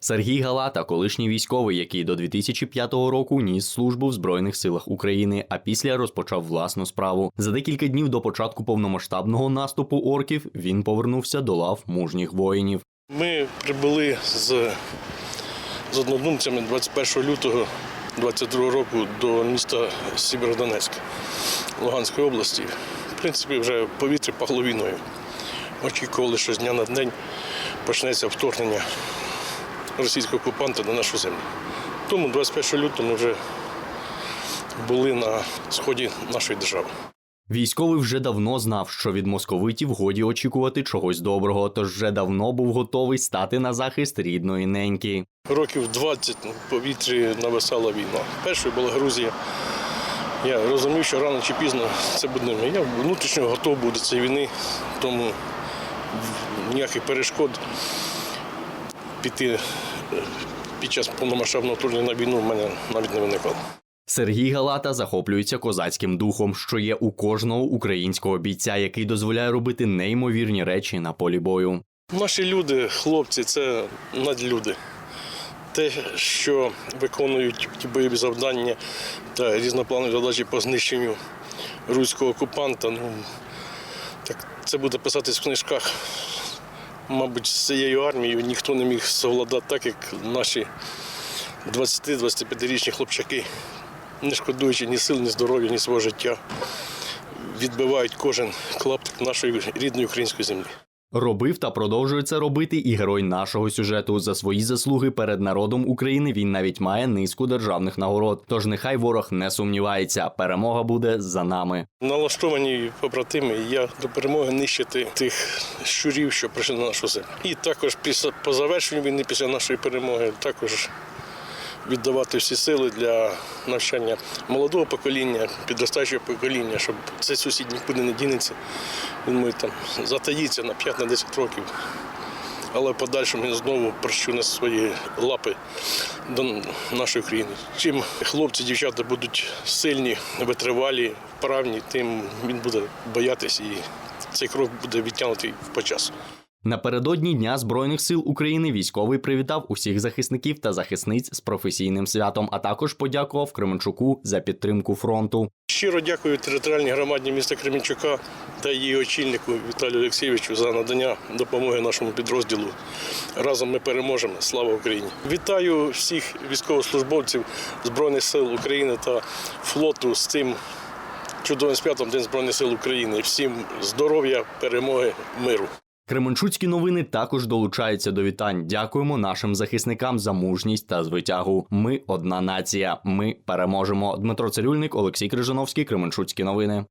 Сергій Галата, колишній військовий, який до 2005 року ніс службу в Збройних силах України, а після розпочав власну справу. За декілька днів до початку повномасштабного наступу орків він повернувся до лав мужніх воїнів. Ми прибули з, з однодумцями 21 лютого 22 року до міста Сєвєродонецьк Луганської області. В принципі, вже в повітрі пахло війною. Очікували, що з дня на день почнеться вторгнення російського окупанта на нашу землю. Тому 21 лютого ми вже були на сході нашої держави. Військовий вже давно знав, що від московитів годі очікувати чогось доброго, тож вже давно був готовий стати на захист рідної неньки. Років 20 в повітрі нависала війна. Першою була Грузія. Я розумів, що рано чи пізно це буде. Я внутрішньо готов був до цієї війни, тому ніяких перешкод піти е, під час повномасштабного вторгнення на війну в мене навіть не виникало. Сергій Галата захоплюється козацьким духом, що є у кожного українського бійця, який дозволяє робити неймовірні речі на полі бою. Наші люди, хлопці, це надлюди. Те, що виконують ті бойові завдання та різнопланові задачі по знищенню руського окупанта, ну так це буде писатись в книжках. Мабуть, з цією армією ніхто не міг совладати так, як наші 20-25-річні хлопчаки, не шкодуючи ні сил, ні здоров'я, ні свого життя, відбивають кожен клаптик нашої рідної української землі. Робив та продовжує це робити і герой нашого сюжету. За свої заслуги перед народом України він навіть має низку державних нагород. Тож нехай ворог не сумнівається, перемога буде за нами. Налаштовані побратими, я до перемоги нищити тих щурів, що прийшли на нашу землю. І також після по завершенню війни, після нашої перемоги, також віддавати всі сили для навчання молодого покоління, підростаючого покоління, щоб цей сусід нікуди не дінеться. Він може там затаїться на 5-10 років. Але в подальшому він знову прощуне свої лапи до нашої країни. Чим хлопці, дівчата будуть сильні, витривалі, вправні, тим він буде боятись і цей крок буде відтягнутий по часу. Напередодні Дня Збройних сил України військовий привітав усіх захисників та захисниць з професійним святом, а також подякував Кременчуку за підтримку фронту. Щиро дякую територіальній громаді міста Кременчука та її очільнику Віталію Олексійовичу за надання допомоги нашому підрозділу. Разом ми переможемо. Слава Україні! Вітаю всіх військовослужбовців Збройних сил України та флоту з цим чудовим святом День Збройних сил України. Всім здоров'я, перемоги, миру. Кременчуцькі новини також долучаються до вітань. Дякуємо нашим захисникам за мужність та звитягу. Ми одна нація. Ми переможемо. Дмитро Цирюльник, Олексій Крижановський, Кременчуцькі новини.